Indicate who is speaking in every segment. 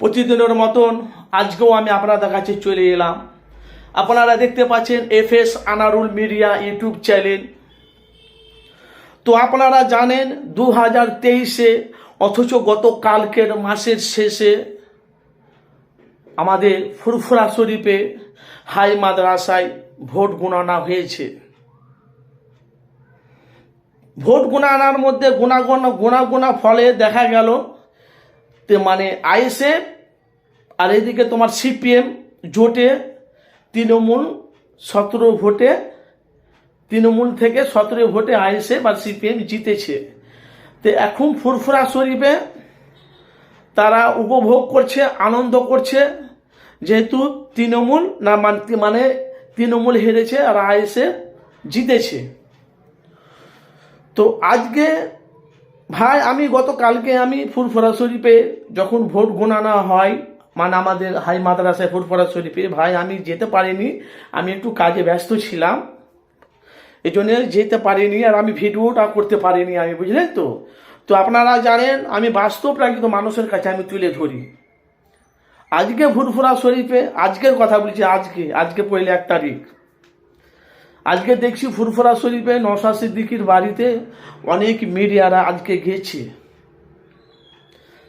Speaker 1: প্রতিদিনের মতন আজকেও আমি আপনাদের কাছে চলে এলাম। আপনারা দেখতে পাচ্ছেন F S Anarul media YouTube channel. তো আপনারা জানেন দু হাজার তেইশে, অথচ গত কালকের মাসের শেষে আমাদের ফুরফুরা শরীফে হাই মাদ্রাসায় ভোট গণনা হয়েছে। ভোট গণনার মধ্যে গুণাগুণ, গুণাগুণা ফলে দেখা গেল মানে আইএসএফ আর এদিকে তোমার সিপিএম জোটে তৃণমূল সতেরো ভোটে, তৃণমূল থেকে সতেরো ভোটে আইএসএফ আর সিপিএম জিতেছে। তো এখন ফুরফুরা শরীফে তারা উপভোগ করছে, আনন্দ করছে, যেহেতু তৃণমূল না মান- মানে তৃণমূল হেরেছে আর আইএসএফ জিতেছে। তো আজকে ভাই, আমি গতকালকে আমি ফুরফুরা শরীফে যখন ভোট গণানো হয় মানে আমাদের হাই মাদ্রাসায় ফুরফুরা শরীফে, ভাই, আমি যেতে পারিনি, আমি একটু কাজে ব্যস্ত ছিলাম। এই জন্য যেতে পারিনি আর আমি ভিডিওটা করতে পারিনি আমি, বুঝলেন তো? তো আপনারা জানেন, আমি বাস্তবটা কিন্তু মানুষের কাছে আমি তুলে ধরি। আজকে ফুরফুরা শরীফে, আজকের কথা বলছি আজকে আজকে পয়লা এক তারিখ। আজকে দেখছি ফুরফুরা শরীফে নশা সিদ্দিকির বাড়িতে অনেক মিডিয়ারা আজকে গেছে।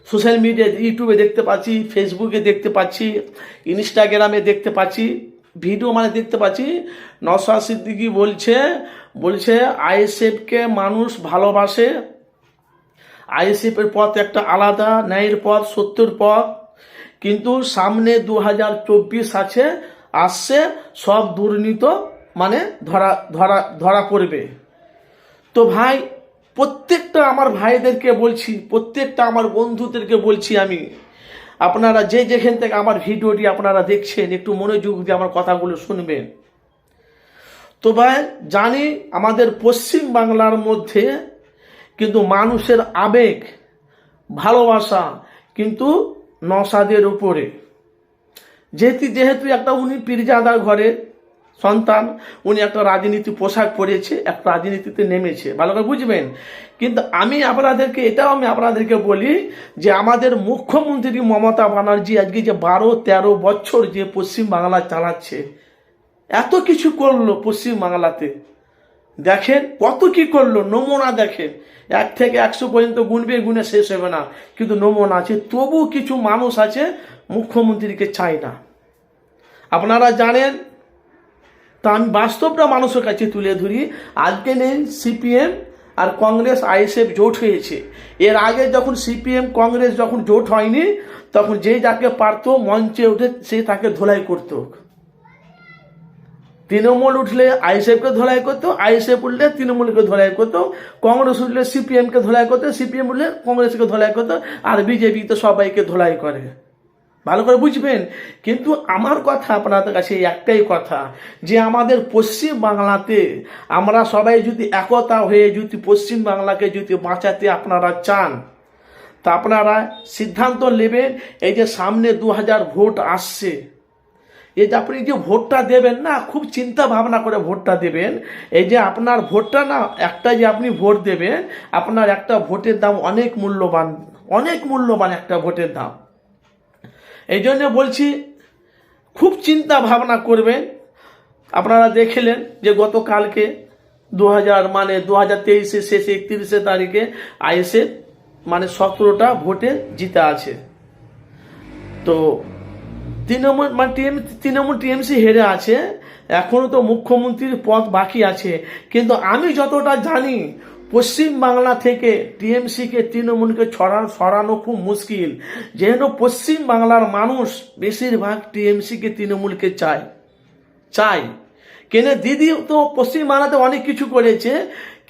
Speaker 1: সোশ্যাল মিডিয়ায় ইউটিউবে দেখতে পাচ্ছি, ফেসবুকে দেখতে পাচ্ছি, ইনস্টাগ্রামে দেখতে পাচ্ছি, ভিডিও মানে দেখতে পাচ্ছি নশা সিদ্দিকি বলছে বলছে, আইএসএফকে মানুষ ভালোবাসে, আইএসএফের পথ একটা আলাদা, ন্যায়ের পথ, সত্যের পথ, কিন্তু সামনে দু হাজার চব্বিশ আছে, আসছে সব দুর্নীত মানে ধরা ধরা ধরা পড়বে। তো ভাই, প্রত্যেকটা আমার ভাইদেরকে বলছি, প্রত্যেকটা আমার বন্ধুদেরকে বলছি আমি, আপনারা যে যেখান থেকে আমার ভিডিওটি আপনারা দেখছেন, একটু মনোযোগ দিয়ে আমার কথাগুলো শুনবেন। তো ভাই, জানি আমাদের পশ্চিম বাংলার মধ্যে কিন্তু মানুষের আবেগ, ভালোবাসা কিন্তু নসাদের উপরে। যেহেতু যেহেতু একটা উনি পীরজাদার ঘরের সন্তান, উনি একটা রাজনীতি পোশাক পরেছে, একটা রাজনীতিতে নেমেছে। ভালো করে বুঝবেন? কিন্তু আমি আপনাদেরকে, এটাও আমি আপনাদেরকে বলি যে আমাদের মুখ্যমন্ত্রী মমতা ব্যানার্জি আজকে যে বারো তেরো বছর যে পশ্চিম বাংলা চালাচ্ছে, এত কিছু করল পশ্চিম বাংলাতে দেখেন কত কি করল, নমুনা দেখেন। এক থেকে একশো পর্যন্ত গুনবে গুনে শেষ হবে না, কিন্তু নমুনা আছে। তবু কিছু মানুষ আছে, মুখ্যমন্ত্রীকে চায় না। আপনারা জানেন তা আমি বাস্তবটা মানুষের কাছে তুলে ধরি। আজকে নেই সিপিএম আর কংগ্রেস, আইএসএফ জোট হয়েছে। এর আগে যখন সিপিএম, কংগ্রেস যখন জোট হয়নি, তখন যে যাকে পারতো মঞ্চে উঠে, সে তাকে ধোলাই করতো। তৃণমূল উঠলে আইএসএফকে ধোলাই করতো, আইএসএফ উঠলে তৃণমূলকে ধোলাই করতো, কংগ্রেস উঠলে সিপিএমকে ধোলাই করতো, সিপিএম উঠলে কংগ্রেসকে ধোলাই করতো, আর বিজেপি তো সবাইকে ধোলাই করে। ভালো করে বুঝবেন। কিন্তু আমার কথা আপনাদের কাছে একটাই কথা, যে আমাদের পশ্চিম বাংলাতে আমরা সবাই যদি একতা হয়ে যদি পশ্চিম বাংলাকে যদি বাঁচাতে আপনারা চান, তা আপনারা সিদ্ধান্ত নেবেন, এই যে সামনে দু হাজার ভোট আসছে। এই যে আপনি যে ভোটটা দেবেন না, খুব চিন্তা ভাবনা করে ভোটটা দেবেন। এই যে আপনার ভোটটা না, একটা যে আপনি ভোট দেবেন, আপনার একটা ভোটের দাম অনেক মূল্যবান অনেক মূল্যবান একটা ভোটের দাম। এই জন্য বলছি, খুব চিন্তা ভাবনা করবেন। আপনারা দেখলেন যে গতকালকে দু হাজার মানে দু হাজার তেইশে শেষে একত্রিশে তারিখে আইএসএ মানে সতেরোটা ভোটে জিতে আছে। তো তৃণমূল মানে টিএম, তৃণমূল টিএমসি হেরে আছে। এখনও তো মুখ্যমন্ত্রীর পদ বাকি আছে। কিন্তু আমি যতটা জানি পশ্চিম বাংলা থেকে টিএমসিকে তৃণমূলকে ছড়ানো সরানো খুব মুশকিল। যেহেতু পশ্চিম বাংলার মানুষ বেশিরভাগ টিএমসিকে তৃণমূলকে চায়। চাই কেন দিদি তো পশ্চিম বাংলাতে অনেক কিছু করেছে,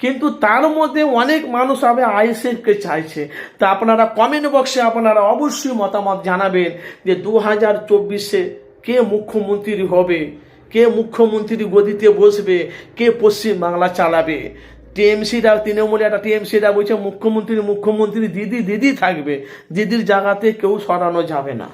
Speaker 1: কিন্তু তার মধ্যে অনেক মানুষ হবে আইএসএফকে চাইছে। তা আপনারা কমেন্ট বক্সে আপনারা অবশ্যই মতামত জানাবেন যে দু হাজার চব্বিশে কে মুখ্যমন্ত্রী হবে, কে মুখ্যমন্ত্রী গদিতে বসবে, কে পশ্চিম বাংলা চালাবে। টিএমসিরা তৃণমূলে একটা টিএমসিরা বলছে, মুখ্যমন্ত্রী মুখ্যমন্ত্রী, দিদি দিদি থাকবে। দিদির জায়গাতে কেউ সরানো যাবে না।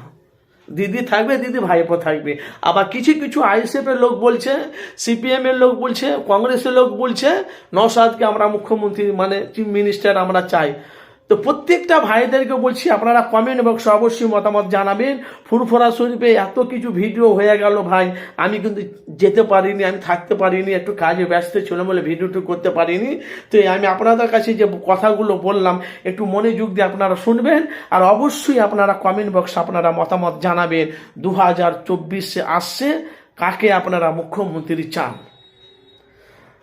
Speaker 1: দিদি থাকবে, দিদি ভাইপো থাকবে। আবার কিছু কিছু আইএসএফ এর লোক বলছে, সিপিএম এর লোক বলছে, কংগ্রেসের লোক বলছে নসাদকে আমরা মুখ্যমন্ত্রী মানে চিফ মিনিস্টার আমরা চাই। তো প্রত্যেকটা ভাইদেরকে বলছি, আপনারা কমেন্ট বক্সে অবশ্যই মতামত জানাবেন। ফুরফুরা শরীফে এত কিছু ভিডিও হয়ে গেল ভাই, আমি কিন্তু যেতে পারিনি, আমি থাকতে পারিনি, একটু কাজে ব্যস্ত ছিল বলে ভিডিওটি করতে পারিনি। তো আমি আপনাদের কাছে যে কথাগুলো বললাম, একটু মনে মনোযোগ দিয়ে আপনারা শুনবেন আর অবশ্যই আপনারা কমেন্ট বক্সে আপনারা মতামত জানাবেন। দু হাজার চব্বিশে আসছে, কাকে আপনারা মুখ্যমন্ত্রী চান?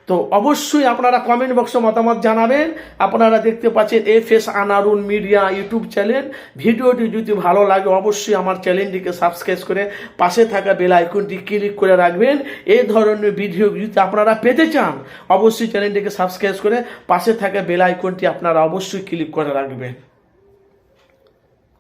Speaker 1: তো অবশ্যই আপনারা কমেন্ট বক্সে মতামত জানাবেন। আপনারা দেখতে পাচ্ছেন F S Anarul media YouTube channel. ভিডিওটি যদি ভালো লাগে, অবশ্যই আমার চ্যানেলটিকে সাবস্ক্রাইব করে পাশে থাকা বেল আইকনটি ক্লিক করে রাখবেন। এই ধরনের ভিডিও যদি আপনারা পেতে চান, অবশ্যই চ্যানেলটিকে সাবস্ক্রাইব করে পাশে থাকা বেল আইকনটি আপনারা অবশ্যই ক্লিক করে রাখবেন।